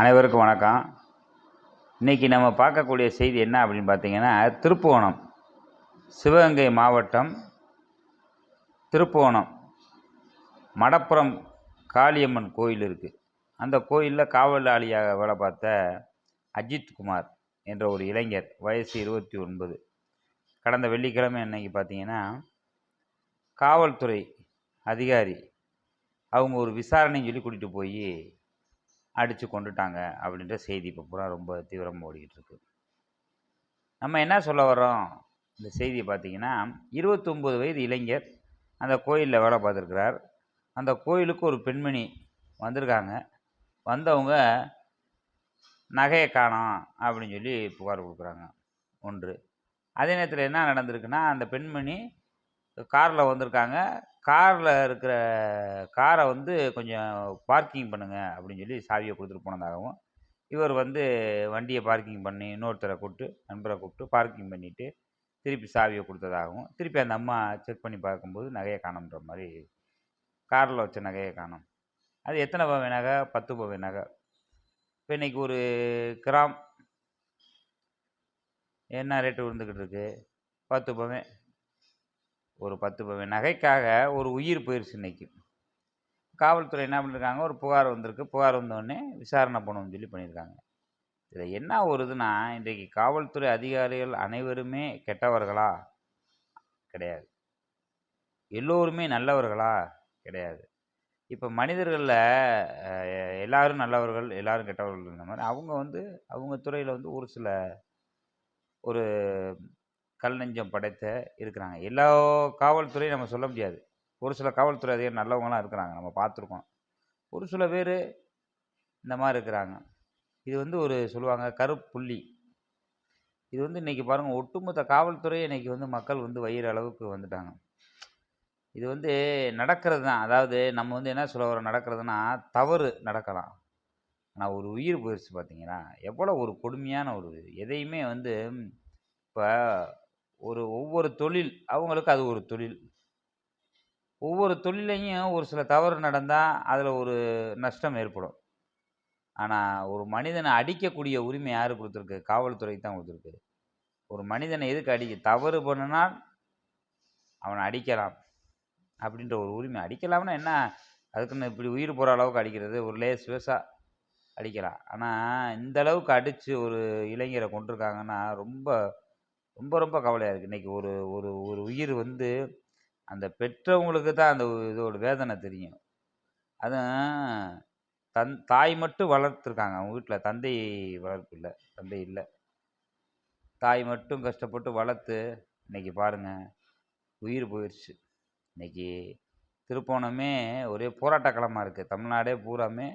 அனைவருக்கும் வணக்கம். இன்றைக்கி நம்ம பார்க்கக்கூடிய செய்தி என்ன அப்படின்னு பார்த்தீங்கன்னா திருப்புவனம். சிவகங்கை மாவட்டம் திருப்புவனம். மடப்புறம் காளியம்மன் கோயில் இருக்குது அந்த கோயிலில் காவலாளியாக வேலை பார்த்த அஜித் குமார் என்ற ஒரு இளைஞர் வயசு இருபத்தி ஒன்பது. கடந்த வெள்ளிக்கிழமை அன்னைக்கு பார்த்தீங்கன்னா காவல்துறை அதிகாரி அவங்க ஒரு விசாரணைன்னு சொல்லி கூட்டிகிட்டு போய் அடித்து கொண்டுட்டாங்க அப்படின்ற செய்தி இப்போ பூரா ரொம்ப தீவிரமாக ஓடிக்கிட்டு இருக்கு. நம்ம என்ன சொல்ல வரோம் இந்த செய்தியை பார்த்தீங்கன்னா இருபத்தொம்போது வயது இளைஞர் அந்த கோயிலில் வேலை பார்த்துருக்கிறார். அந்த கோயிலுக்கு ஒரு பெண்மணி வந்திருக்காங்க. வந்தவங்க நகையை காணோம் அப்படின்னு சொல்லி புகார் கொடுக்குறாங்க. ஒன்று. அதே நேரத்தில் என்ன நடந்திருக்குன்னா அந்த பெண்மணி காரில் வந்திருக்காங்க. காரில் இருக்கிற காரை வந்து கொஞ்சம் பார்க்கிங் பண்ணுங்கள் அப்படின்னு சொல்லி சாவியை கொடுத்துட்டு போனதாகவும் இவர் வந்து வண்டியை பார்க்கிங் பண்ணி இன்னொருத்தரை கூப்பிட்டு நண்பரை கூப்பிட்டு பார்க்கிங் பண்ணிவிட்டு திருப்பி சாவியை கொடுத்ததாகவும் திருப்பி அந்த அம்மா செக் பண்ணி பார்க்கும்போது நகையை காணுன்ற மாதிரி காரில் வச்ச நகையை காணும். அது எத்தனை பவை நகை பத்து பவை நகை இப்போ இன்றைக்கி ஒரு கிராம் என்ன ரேட்டு விழுந்துக்கிட்டு இருக்குது பத்து பவன் ஒரு பத்து பவன் நகைக்காக ஒரு உயிர் போயிடுச்சு இன்னைக்கு. காவல்துறை என்ன பண்ணியிருக்காங்க ஒரு புகார் வந்திருக்கு. புகார் வந்தோடனே விசாரணை பண்ணணும்னு சொல்லி பண்ணியிருக்காங்க இதில் என்ன ஒரு இதுனா இன்றைக்கு காவல்துறை அதிகாரிகள் அனைவருமே கெட்டவர்களா? கிடையாது. எல்லோருமே நல்லவர்களா? கிடையாது. இப்போ மனிதர்களில் எல்லாரும் நல்லவர்கள் எல்லாரும் கெட்டவர்கள் இருந்த மாதிரி அவங்க வந்து அவங்க துறையில் வந்து ஒரு சில ஒரு கல் நெஞ்சம் படைத்த இருக்கிறாங்க. எல்லா காவல்துறையும் நம்ம சொல்ல முடியாது. ஒரு சில காவல்துறை அதிகம் நல்லவங்களாம் இருக்கிறாங்க. நம்ம பார்த்துருக்கோம். ஒரு சில பேர் இந்த மாதிரி இருக்கிறாங்க. இது வந்து ஒரு சொல்லுவாங்க கருப்புள்ளி. இது வந்து இன்றைக்கி பாருங்கள் ஒட்டுமொத்த காவல்துறையை இன்றைக்கி வந்து மக்கள் வந்து வயிறு அளவுக்கு வந்துட்டாங்க. இது வந்து நடக்கிறது தான். அதாவது நம்ம வந்து என்ன சொல்ல வரோம்? நடக்கிறதுனா தவறு நடக்கலாம். ஆனால் ஒரு உயிர் போயிடுச்சு பார்த்தீங்கன்னா எவ்வளோ ஒரு கொடுமையான ஒரு எதையுமே வந்து இப்போ ஒரு ஒவ்வொரு தொழில் அவங்களுக்கு அது ஒரு தொழில். ஒவ்வொரு தொழிலையும் ஒரு சில தவறு நடந்தால் அதில் ஒரு நஷ்டம் ஏற்படும். ஆனால் ஒரு மனிதனை அடிக்கக்கூடிய உரிமை யார் கொடுத்துருக்கு? காவல்துறைக்கு தான் கொடுத்துருக்கு. ஒரு மனிதனை எதுக்கு அடிக்க தவறு பண்ணினால் அவனை அடிக்கலாம். அப்படின்ற ஒரு உரிமை அடிக்கலாம்னா என்ன? அதுக்குன்னு இப்படி உயிர் போகிற அளவுக்கு அடிக்கிறது ஒரு லேஸ் வேஸாக அடிக்கலாம். ஆனால் இந்த அளவுக்கு அடித்து ஒரு இளைஞரை கொண்டிருக்காங்கன்னா ரொம்ப ரொம்ப ரொம்ப கவலையாக இருக்குது இன்றைக்கி ஒரு ஒரு ஒரு உயிர் வந்து அந்த பெற்றவங்களுக்கு தான் அந்த இதோட வேதனை தெரியும். அதுவும் தன் தாய் மட்டும் வளர்த்துருக்காங்க. அவங்க வீட்டில் தந்தை வளர்ப்பு இல்லை. தந்தை இல்லை. தாய் மட்டும் கஷ்டப்பட்டு வளர்த்து இன்னைக்கு பாருங்கள் உயிர் போயிடுச்சு இன்னைக்கு திருப்போணமே ஒரே போராட்ட களமாக இருக்குது தமிழ்நாடே பூராமே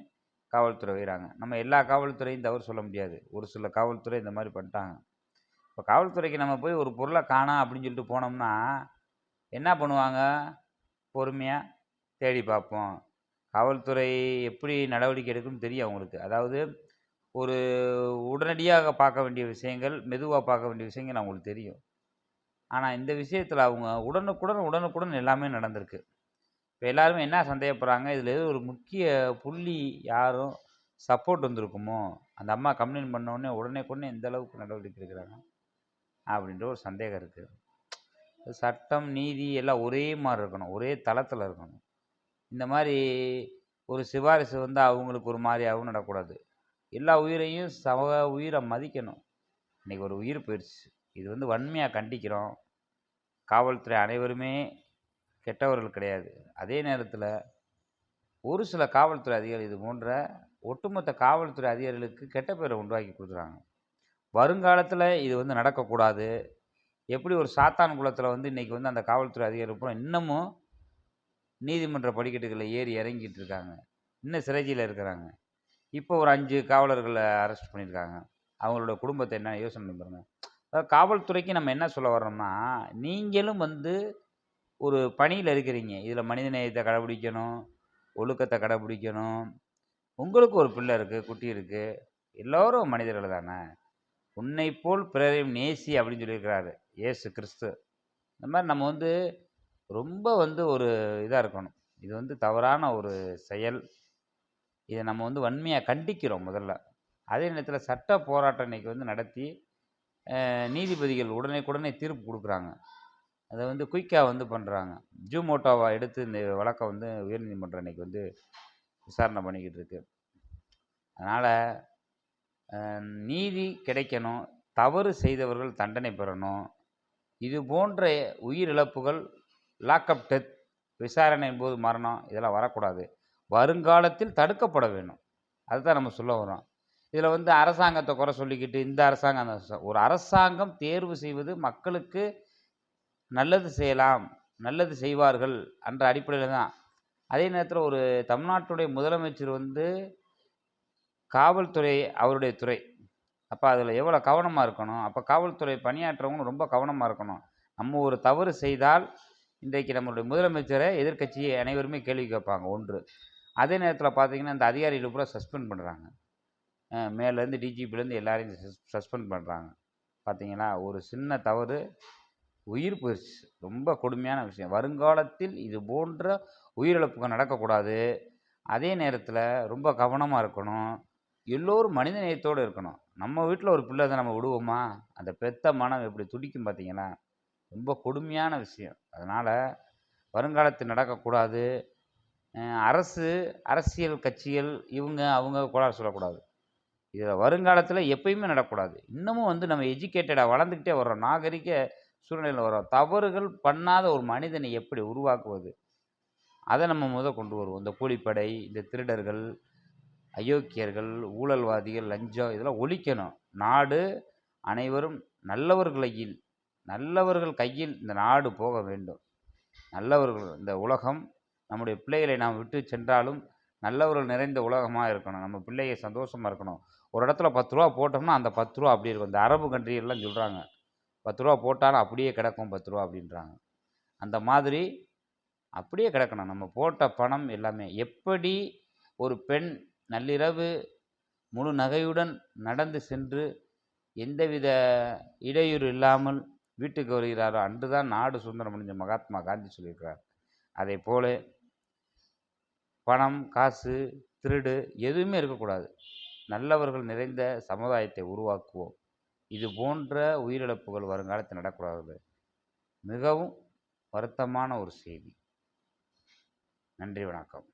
காவல்துறை வைகிறாங்க நம்ம எல்லா காவல்துறையும் தவறு சொல்ல முடியாது. ஒரு சில காவல்துறை இந்த மாதிரி பண்ணிட்டாங்க. இப்போ காவல்துறைக்கு நம்ம போய் ஒரு பொருளை காணோம் அப்படின்னு சொல்லிட்டு போனோம்னா என்ன பண்ணுவாங்க? பொறுமையாக தேடி பார்ப்போம். காவல்துறை எப்படி நடவடிக்கை எடுக்குன்னு தெரியும் அவங்களுக்கு. அதாவது ஒரு உடனடியாக பார்க்க வேண்டிய விஷயங்கள் மெதுவாக பார்க்க வேண்டிய விஷயங்கள் அவங்களுக்கு தெரியும். ஆனால் இந்த விஷயத்தில் அவங்க உடனுக்குடன் உடனுக்குடன் எல்லாமே நடந்திருக்கு. இப்போ எல்லாருமே என்ன சந்தேகப்படுறாங்க? இதில் ஏதோ ஒரு முக்கிய புள்ளி யாரும் சப்போர்ட் வந்திருக்குமோ? அந்த அம்மா கம்ப்ளைண்ட் பண்ணோடனே உடனே கொண்டு எந்த அளவுக்கு நடவடிக்கை எடுக்கிறாங்க. அப்படின்ற ஒரு சந்தேகம் இருக்குது சட்டம் நீதி எல்லாம் ஒரே மாதிரி இருக்கணும். ஒரே தளத்தில் இருக்கணும். இந்த மாதிரி ஒரு சிபாரிசு வந்து அவங்களுக்கு ஒரு மாதிரியாகவும் நடக்கூடாது எல்லா உயிரையும் சம உயிரை மதிக்கணும். இன்றைக்கி ஒரு உயிர் போயிடுச்சு. இது வந்து வன்மையாக கண்டிக்கிறோம். காவல்துறை அனைவருமே கெட்டவர்கள் கிடையாது. அதே நேரத்தில் ஒரு சில காவல்துறை அதிகாரி இது போன்ற ஒட்டுமொத்த காவல்துறை அதிகாரிகளுக்கு கெட்ட பேரை உண்டாக்கி கொடுக்குறாங்க. வருங்காலத்தில் இது வந்து நடக்கக்கூடாது. எப்படி ஒரு சாத்தான் குளத்தில் வந்து இன்றைக்கி வந்து அந்த காவல்துறை அதிகாரி இன்னமும் நீதிமன்ற படிக்கட்டுகளில் ஏறி இறங்கிட்டு இருக்காங்க. இன்னும் சிறைஜியில் இருக்கிறாங்க. இப்போ ஒரு அஞ்சு காவலர்களை அரெஸ்ட் பண்ணியிருக்காங்க. அவங்களோட குடும்பத்தை என்ன யோசனை பண்ணி பாருங்க. அதாவது காவல்துறைக்கு நம்ம என்ன சொல்ல வர்றோம்னா நீங்களும் வந்து ஒரு பணியில் இருக்கிறீங்க. இதில் மனிதநேயத்தை கடைபிடிக்கணும் ஒழுக்கத்தை கடைபிடிக்கணும். உங்களுக்கு ஒரு பிள்ளை இருக்குது குட்டி இருக்குது எல்லோரும் மனிதர்கள் தானே? உன்னை போல் பிறரையும் நேசி அப்படின்னு சொல்லியிருக்கிறாரு. இயேசு கிறிஸ்து. இந்த மாதிரி நம்ம வந்து ரொம்ப வந்து ஒரு இதாக இருக்கணும். இது வந்து தவறான ஒரு செயல். இதை நம்ம வந்து வன்மையாக கண்டிக்கிறோம் முதல்ல. அதே நேரத்தில் சட்ட போராட்டம் இன்றைக்கி வந்து நடத்தி நீதிபதிகள் உடனே தீர்ப்பு கொடுக்குறாங்க. அதை வந்து குயிக்காக வந்து பண்ணுறாங்க ஜூமோட்டோவை எடுத்து இந்த வழக்கை வந்து உயர்நீதிமன்றம் இன்றைக்கி வந்து விசாரணை பண்ணிக்கிட்டு இருக்கு. அதனால் நீதி கிடைக்கணும் தவறு செய்தவர்கள் தண்டனை பெறணும். இது போன்ற உயிரிழப்புகள் லாக்அப் டெத் விசாரணையின் போது மரணம் இதெல்லாம் வரக்கூடாது. வருங்காலத்தில் தடுக்கப்பட வேணும். அதுதான் நம்ம சொல்ல வரோம் இதில் வந்து அரசாங்கத்தை குறை சொல்லிக்கிட்டு இந்த அரசாங்கம் அந்த ஒரு அரசாங்கம் தேர்வு செய்வது மக்களுக்கு நல்லது செய்யலாம் நல்லது செய்வார்கள் என்ற அடிப்படையில் தான். அதே நேரத்தில் ஒரு தமிழ்நாட்டுடைய முதலமைச்சர் வந்து காவல்துறை அவருடைய துறை. அப்போ அதில் எவ்வளோ கவனமாக இருக்கணும்? அப்போ காவல்துறை பணியாற்றவங்களும் ரொம்ப கவனமாக இருக்கணும். நம்ம ஒரு தவறு செய்தால் இன்றைக்கு நம்மளுடைய முதலமைச்சரை எதிர்க்கட்சியை அனைவருமே கேள்வி கேட்பாங்க. ஒன்று. அதே நேரத்தில் பார்த்தீங்கன்னா இந்த அதிகாரிகள் பூரா சஸ்பெண்ட் பண்ணுறாங்க மேலேருந்து டிஜிபிலேருந்து எல்லாரையும் சஸ்பெண்ட் பண்ணுறாங்க பார்த்தீங்களா ஒரு சின்ன தவறு உயிர் போயிடுச்சு ரொம்ப கொடுமையான விஷயம். வருங்காலத்தில் இது போன்ற உயிரிழப்புகள் நடக்கக்கூடாது. அதே நேரத்தில் ரொம்ப கவனமாக இருக்கணும். எல்லோரும் மனித நேயத்தோடு இருக்கணும். நம்ம வீட்டில் ஒரு பிள்ளை தான் நம்ம விடுவோமா? அந்த பெத்த மனம் எப்படி துடிக்கும் பார்த்தீங்களா? ரொம்ப கொடுமையான விஷயம். அதனால் வருங்காலத்தில் நடக்கக்கூடாது. அரசு அரசியல் கட்சிகள் இவங்க அவங்க கோளாறு சொல்லக்கூடாது. இதில் வருங்காலத்தில் எப்பயுமே நடக்கக்கூடாது. இன்னமும் வந்து நம்ம எஜுகேட்டடாக வளர்ந்துக்கிட்டே வர்றோம். நாகரிக சூழ்நிலையில் வரோம் தவறுகள் பண்ணாத ஒரு மனிதனை எப்படி உருவாக்குவது? அதை நம்ம முத கொண்டு வருவோம். இந்த கூலிப்படை இந்த திருடர்கள் அயோக்கியர்கள் ஊழல்வாதிகள் லஞ்சம் இதெல்லாம் ஒழிக்கணும். நாடு அனைவரும் நல்லவர்களையில் நல்லவர்கள் கையில் இந்த நாடு போக வேண்டும். நல்லவர்கள் இந்த உலகம் நம்முடைய பிள்ளைகளை நாம் விட்டு சென்றாலும் நல்லவர்கள் நிறைந்த உலகமாக இருக்கணும். நம்ம பிள்ளைங்க சந்தோஷமாக இருக்கணும். ஒரு இடத்துல பத்து ரூபா போட்டோம்னா அந்த பத்து ரூபா அப்படி இருக்கும். இந்த அரபு கண்ட்ரியெல்லாம் சொல்கிறாங்க பத்து ரூபா போட்டாலும் அப்படியே கிடக்கும் பத்து ரூபா அப்படின்றாங்க. அந்த மாதிரி அப்படியே கிடக்கணும். நம்ம போட்ட பணம் எல்லாமே. எப்படி ஒரு பெண் நள்ளிரவு முழு நகையுடன் நடந்து சென்று எந்தவித இடையூறு இல்லாமல் வீட்டுக்கு வருகிறாரோ அன்றுதான் நாடு சுதந்திரம் அடைஞ்ச மகாத்மா காந்தி சொல்லியிருக்கிறார். அதே போல பணம் காசு திருடு எதுவுமே இருக்கக்கூடாது. நல்லவர்கள் நிறைந்த சமுதாயத்தை உருவாக்குவோம். இது போன்ற உயிரிழப்புகள் வருங்காலத்தில் நடக்கூடாது மிகவும் வருத்தமான ஒரு செய்தி. நன்றி வணக்கம்.